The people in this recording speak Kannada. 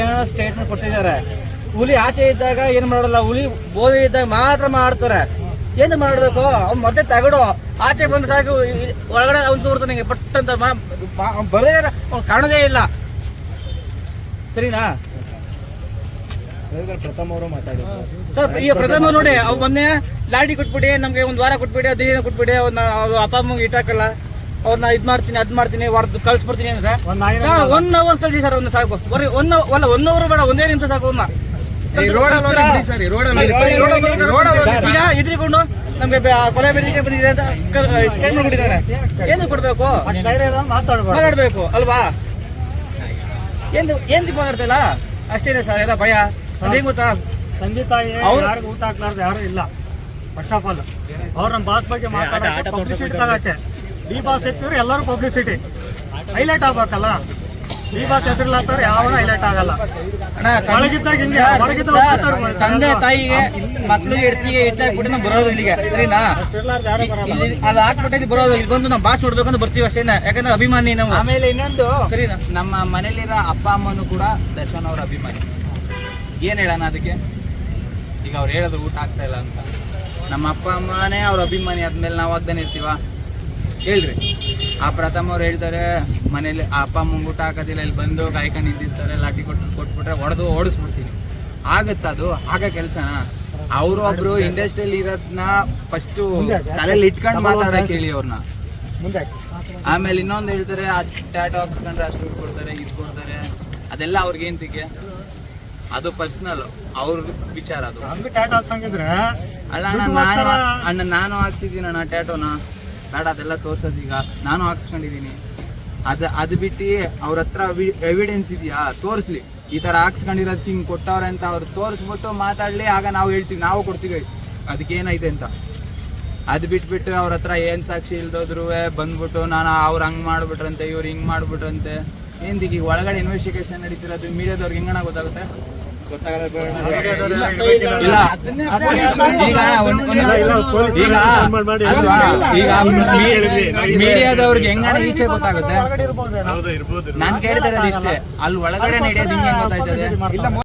ಏನೋ ಸ್ಟೇಟ್ಮೆಂಟ್ ಕೊಟ್ಟಿದ್ದಾರೆ. ಹುಲಿ ಆಚೆ ಇದ್ದಾಗ ಏನು ಮಾಡೋಲ್ಲ ಹುಲಿ ಬೋಧಿ ಇದ್ದಾಗ ಮಾತ್ರ ಮಾಡ್ತಾರೆ. ಏನು ಮಾಡಬೇಕು? ಅವ್ನು ಮತ್ತೆ ತಗಡು. ಆಚೆ ಬಂದು ಸಾಕು ಒಳಗಡೆ ಅವ್ನು ತೋರ್ತಾನೆ ನನಗೆ ಬಟ್ ಅಂತ ಬರೇ ಅವ್ನು ಕಾಣೋದೇ ಇಲ್ಲ. ಸರಿನಾ? ಪ್ರಥಮ ಅವರು ಸರ್ ಈಗ ಪ್ರಥಮ ನೋಡಿ ಅವ್ ಮೊನ್ನೆ ಲಾಟಿ ಕೊಟ್ಬಿಡಿ ನಮ್ಗೆ ಒಂದ್ ವಾರ ಕೊಟ್ಬಿಡಿ ಅದೇನೋ ಕೊಟ್ಬಿಡಿ ಅವ್ನ ಅಪ್ಪ ಅಮ್ಮಗೆ ಇಟ್ಟಾಕಲ್ಲ. ಅವ್ರನ್ನ ಇದ್ ಮಾಡ್ತೀನಿ ಅದ್ ಮಾಡ್ತೀನಿ ಹೊಡೆದು ಕಳ್ಸ್ಬಿಡ್ತೀನಿ ಅಂದ್ರೆ ಒನ್ ಅವರ್ ಕಳ್ಸಿ ಸರ್ ಒಂದು ಸಾಕು. ಬರೀ ಒನ್ ಅಲ್ಲ ಒನ್ ಅವರ್ ಬೇಡ ಒಂದೇ ನಿಮಿಷ ಸಾಕು ಈಗ ಎದ್ರಿಕೊಂಡು ನಮ್ಗೆ ಕೊಲೆ ಬೆಳಿಗ್ಗೆ ಬಂದಿದೆ ಅಂತ ಸ್ಟೇಟ್ಮೆಂಟ್ ಕೊಟ್ಟಿದ್ದಾರೆ. ಏನು ಕೊಡ್ಬೇಕು? ಮಾತಾಡ್ಬೇಕು ಅಲ್ವಾ? ಏನ್ ಏನ್ ಮಾತಾಡ್ತಾ ಇಲ್ಲ? ಅಷ್ಟೇನೆ ಸರ್ ಎಲ್ಲ ಭಯ. ಅದೇನ್ ಗೊತ್ತಾ? ತಂದೆ ತಾಯಿ ಅವ್ರು- ಯಾರಿಗೂ ಊಟ ಹಾಕ್ಲಾರ್ದು ಯಾರು ಇಲ್ಲ. ಫಸ್ಟ್ ಆಫ್ ಆಲ್ ಅವ್ರ ನಮ್ಮ ಬಾಸ್ ಬಗ್ಗೆ ಮಾತಾಡಕ್ಕೆ ತಗಕ್ಕೆ ಡಿ ಬಾಸ್ ಎತ್ತಿದ್ರೆ ಎಲ್ಲರೂ ಪಬ್ಲಿಸಿಟಿ ಹೈಲೈಟ್ ಆಗ್ಬೇಕಲ್ಲ? ಡಿ ಬಾಸ್ ಹೆಸರಿಲ್ಲಾತಾರೆ ಯಾವ ಹೈಲೈಟ್ ಆಗಲ್ಲ. ಒಳಗಿದ್ದಾಗ ಹಿಂಗೆ, ಹೊರಗಿದ್ದಾಗ ತಂದೆ ತಾಯಿಗೆ ಮಕ್ಳು ಹೆಡ್ತಿಗೆ ಇಟ್ಟಾಕ್ಬಿಟ್ಟು ನಾವು ಬರೋದು ಇಲ್ಲಿಗೆ ಸರಿನಾ? ಇಲ್ಲಿ ಅದು ಹಾಕ್ಬಿಟ್ಟು ಇಲ್ಲಿ ಬರೋದು ಇಲ್ಲಿ ಬಂದು ನಾವು ಬಾಸ್ ನೋಡ್ಬೇಕು ಅಂತ ಬರ್ತೀವಿ ಅಷ್ಟೇ ಯಾಕಂದ್ರೆ ಅಭಿಮಾನಿ ನಾವು. ಆಮೇಲೆ ಇನ್ನೊಂದು ಸರಿನಾ? ನಮ್ಮ ಮನೇಲಿರೋ ಅಪ್ಪ ಅಮ್ಮನೂ ಕೂಡ ದರ್ಶನ್ ಅವ್ರ ಅಭಿಮಾನಿ. ಏನ್ ಹೇಳೋಣ ಅದಕ್ಕೆ? ಈಗ ಅವ್ರು ಹೇಳೋದು ಊಟ ಆಗ್ತಾ ಇಲ್ಲ ಅಂತ. ನಮ್ಮ ಅಪ್ಪ ಅಮ್ಮನೇ ಅವ್ರ ಅಭಿಮಾನಿ ಆದ್ಮೇಲೆ ನಾವು ಆಗ್ದಾನೆ ಇರ್ತೀವ? ಹೇಳ್ರಿ. ಆ ಪ್ರಥಮ ಅವ್ರು ಹೇಳ್ತಾರೆ ಮನೇಲಿ ಅಪ್ಪ ಮುಂಗುಟ ಊಟ ಹಾಕೋದಿಲ್ಲ ಇಲ್ಲಿ ಬಂದು ಕಾಯ್ಕ ನಿಂತಿರ್ತಾರೆ ಲಾಠಿ ಕೊಟ್ಟು ಕೊಟ್ಬಿಟ್ರೆ ಹೊಡೆದು ಓಡಿಸ್ಬಿಡ್ತೀನಿ. ಆಗುತ್ತ ಅದು ಆಗ ಕೆಲಸನ? ಅವರು ಒಬ್ರು ಇಂಡಸ್ಟ್ರಿಯಲ್ಲಿ ಇರೋದನ್ನ ಫಸ್ಟ್ ತಲೆಯಲ್ಲಿ ಇಟ್ಕೊಂಡು ಮಾತಾಡೋಕೆ ಹೇಳಿ ಅವ್ರನ್ನ. ಆಮೇಲೆ ಇನ್ನೊಂದು ಹೇಳ್ತಾರೆ ಆ ಟ್ಯಾಟೋ ಹಾಕ್ಸ್ಕೊಂಡ್ರೆ ಅಷ್ಟು ದುಡ್ಡು ಕೊಡ್ತಾರೆ ಇದು ಕೊಡ್ತಾರೆ. ಅದೆಲ್ಲ ಅವ್ರಿಗೆ ಏಂತಿಗೆ ಅದು ಪರ್ಸನಲ್ ಅವ್ರ ವಿಚಾರ ಅದು. ಅಲ್ಲ ಅಣ್ಣ ನಾನು ಅಣ್ಣ ನಾನು ಹಾಕ್ಸಿದ್ದೀನಿ ಅಣ್ಣ ಟ್ಯಾಟೋನ ಬೇಡ, ಅದೆಲ್ಲ ತೋರ್ಸೋದು ಈಗ. ನಾನು ಹಾಕ್ಸ್ಕೊಂಡಿದ್ದೀನಿ. ಅದು ಅದು ಬಿಟ್ಟು ಅವ್ರ ಹತ್ರ ಎವಿಡೆನ್ಸ್ ಇದೆಯಾ? ತೋರಿಸ್ಲಿ. ಈ ಥರ ಹಾಕ್ಸ್ಕೊಂಡಿರೋದು ಹಿಂಗೆ ಕೊಟ್ಟವ್ರೆ ಅಂತ ಅವ್ರು ತೋರಿಸ್ಬಿಟ್ಟು ಮಾತಾಡಲಿ, ಆಗ ನಾವು ಹೇಳ್ತೀವಿ, ನಾವು ಕೊಡ್ತೀವಿ. ಅದಕ್ಕೆ ಏನೈತೆ ಅಂತ. ಅದು ಬಿಟ್ಬಿಟ್ಟು ಅವ್ರ ಹತ್ರ ಏನು ಸಾಕ್ಷಿ ಇಲ್ದೋದ್ರು ಬಂದ್ಬಿಟ್ಟು ನಾನು ಅವ್ರು ಹಂಗೆ ಮಾಡ್ಬಿಟ್ರಂತೆ, ಇವ್ರು ಹಿಂಗೆ ಮಾಡ್ಬಿಟ್ರಂತೆ. ಈಗ ಒಳಗಡೆ ಇನ್ವೆಸ್ಟಿಗೇಷನ್ ನಡೀತಿರೋದು, ಮೀಡಿಯಾದವ್ರಿಗೆ ಹೆಂಗಣ ಗೊತ್ತಾಗುತ್ತೆ? ಈಗ ಮೀಡಿಯಾದವ್ರಿಗೆ ಹೆಂಗಾನ ಈಚೆ ಗೊತ್ತಾಗುತ್ತೆ? ನಾನ್ ಕೇಳ್ತಾರೆ ಅದಿಷ್ಟೇ ಅಲ್ಲಿ ಒಳಗಡೆ ನಡೆಯೋದು ಹಿಂಗೆ ಗೊತ್ತಾಯ್ತದೆ?